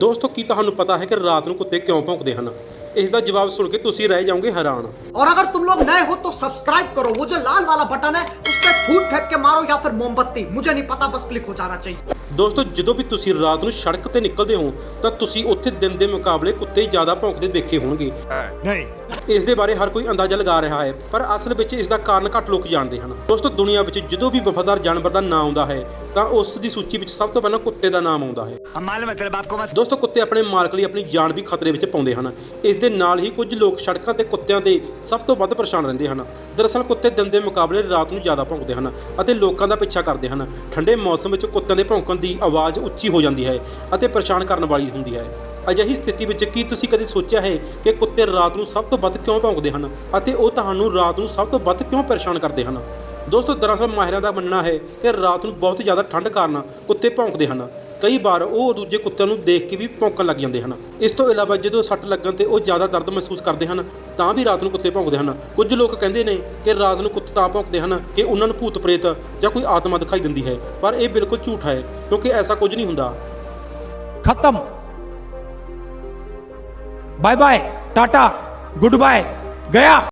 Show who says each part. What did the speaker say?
Speaker 1: ਦੋਸਤੋ ਕੀ ਤੁਹਾਨੂੰ ਪਤਾ ਹੈ ਕਿ ਰਾਤ ਨੂੰ ਕੁੱਤੇ ਕਿਉਂ ਭੌਂਕਦੇ ਹਨ? ਇਸ ਦਾ ਜਵਾਬ ਸੁਣ ਕੇ ਤੁਸੀਂ ਰਹਿ ਜਾਓਗੇ ਹੈਰਾਨ
Speaker 2: और अगर तुम लोग नए हो तो सब्सक्राइब करो वो जो लाल वाला बटन है उस पर फूट फेंक के मारो या फिर मोमबत्ती मुझे नहीं पता बस क्लिक हो जाना चाहिए
Speaker 1: ਦੋਸਤੋ ਜਦੋਂ ਵੀ ਤੁਸੀਂ ਰਾਤ ਨੂੰ ਸੜਕ ਤੇ ਨਿਕਲਦੇ ਹੋ ਤਾਂ ਤੁਸੀਂ ਉੱਥੇ ਦਿਨ ਦੇ ਮੁਕਾਬਲੇ ਕੁੱਤੇ ਜ਼ਿਆਦਾ ਭੌਂਕਦੇ ਦੇਖੇ ਹੋਣਗੇ
Speaker 3: ਨਹੀਂ
Speaker 1: ਇਸ ਦੇ ਬਾਰੇ ਹਰ ਕੋਈ ਅੰਦਾਜ਼ਾ ਲਗਾ ਰਿਹਾ ਹੈ ਪਰ ਅਸਲ ਵਿੱਚ ਇਸ ਦਾ ਕਾਰਨ ਘੱਟ ਲੋਕ ਜਾਣਦੇ ਹਨ ਦੋਸਤੋ ਦੁਨੀਆ ਵਿੱਚ ਜਦੋਂ ਵੀ ਵਫਾਦਾਰ ਜਾਨਵਰ ਦਾ ਨਾਮ ਆਉਂਦਾ ਹੈ ਤਾਂ ਉਸ ਦੀ ਸੂਚੀ ਵਿੱਚ ਸਭ ਤੋਂ ਪਹਿਲਾਂ ਕੁੱਤੇ ਦਾ ਨਾਮ ਆਉਂਦਾ ਹੈ
Speaker 3: हम मालूम है तेरे बाप को मत
Speaker 1: ਦੋਸਤੋ ਕੁੱਤੇ ਆਪਣੇ ਮਾਲਕ ਲਈ ਆਪਣੀ ਜਾਨ ਵੀ ਖਤਰੇ ਵਿੱਚ ਪਾਉਂਦੇ ਹਨ ਇਸ ਦੇ ਨਾਲ ਹੀ ਕੁਝ ਲੋਕ ਸੜਕਾਂ ਤੇ ਕੁੱਤਿਆਂ ਦੇ ਸਭ ਤੋਂ ਵੱਧ ਪਰੇਸ਼ਾਨ ਰਹਿੰਦੇ ਹਨ। ਦਰਅਸਲ ਕੁੱਤੇ ਦਿਨ ਦੇ ਮੁਕਾਬਲੇ ਰਾਤ ਨੂੰ ਜ਼ਿਆਦਾ ਭੌਂਕਦੇ ਹਨ ਅਤੇ ਲੋਕਾਂ ਦਾ ਪਿੱਛਾ ਕਰਦੇ ਹਨ। ਠੰਡੇ ਮੌਸਮ ਵਿੱਚ ਕੁੱਤਿਆਂ ਦੇ ਭੌਂਕਣ ਦੀ ਆਵਾਜ਼ ਉੱਚੀ ਹੋ ਜਾਂਦੀ ਹੈ ਅਤੇ ਪਰੇਸ਼ਾਨ ਕਰਨ ਵਾਲੀ ਹੁੰਦੀ ਹੈ। ਅਜਿਹੀ ਸਥਿਤੀ ਵਿੱਚ ਕੀ ਤੁਸੀਂ ਕਦੇ ਸੋਚਿਆ ਹੈ ਕਿ ਕੁੱਤੇ ਰਾਤ ਨੂੰ ਸਭ ਤੋਂ ਵੱਧ ਕਿਉਂ ਭੌਂਕਦੇ ਹਨ ਅਤੇ ਉਹ ਤੁਹਾਨੂੰ ਰਾਤ ਨੂੰ ਸਭ ਤੋਂ ਵੱਧ ਕਿਉਂ ਪਰੇਸ਼ਾਨ ਕਰਦੇ ਹਨ? ਦੋਸਤੋ, ਦਰਅਸਲ ਮਾਹਿਰਾਂ ਦਾ ਮੰਨਣਾ ਹੈ ਕਿ ਰਾਤ ਨੂੰ ਬਹੁਤ ਜ਼ਿਆਦਾ ਠੰਡ ਕਾਰਨ ਕੁੱਤੇ ਭੌਂਕਦੇ ਹਨ। ਕਈ ਵਾਰ ਉਹ ਦੂਜੇ ਕੁੱਤਿਆਂ ਨੂੰ ਦੇਖ ਕੇ ਵੀ ਭੌਂਕਣ ਲੱਗ ਜਾਂਦੇ ਹਨ। ਇਸ ਤੋਂ ਇਲਾਵਾ ਜਦੋਂ ਸੱਟ ਲੱਗਣ ਤੇ ਉਹ ਜ਼ਿਆਦਾ ਦਰਦ ਮਹਿਸੂਸ ਕਰਦੇ ਹਨ, ਤਾਂ ਵੀ ਰਾਤ ਨੂੰ ਕੁੱਤੇ ਭੌਂਕਦੇ ਹਨ। ਕੁਝ ਲੋਕ ਕਹਿੰਦੇ ਨੇ ਕਿ ਰਾਤ ਨੂੰ ਕੁੱਤੇ ਤਾਂ ਭੌਂਕਦੇ ਹਨ ਕਿ ਉਹਨਾਂ ਨੂੰ ਭੂਤ ਪ੍ਰੇਤ ਜਾਂ ਕੋਈ ਆਤਮਾ ਦਿਖਾਈ ਦਿੰਦੀ ਹੈ, ਪਰ ਇਹ ਬਿਲਕੁਲ ਝੂਠ ਹੈ, ਕਿਉਂਕਿ ਐਸਾ ਕੁਝ ਨਹੀਂ ਹੁੰਦਾ।
Speaker 4: ਖਤਮ। Bye bye Tata goodbye ਗਿਆ